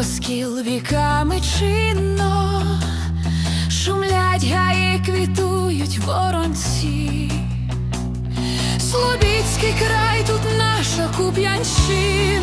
Оскіл віками чинно, шумлять гаї, квітують воронці, Слобідський край тут наша куп'янщина.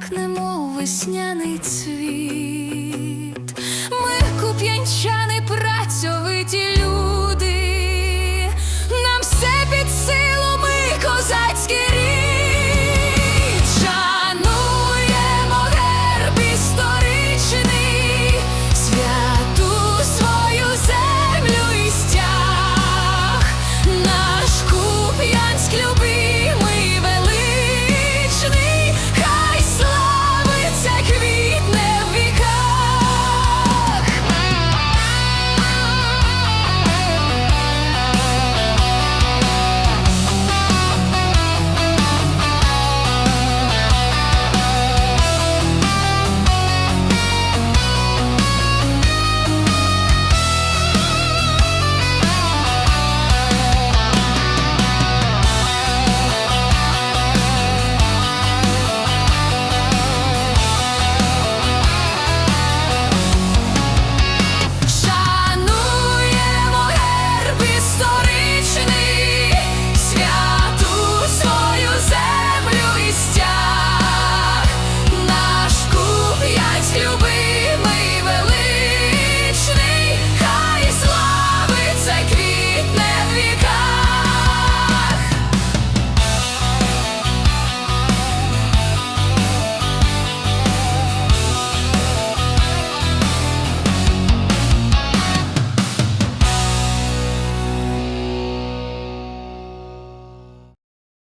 так немов весняний цвіт.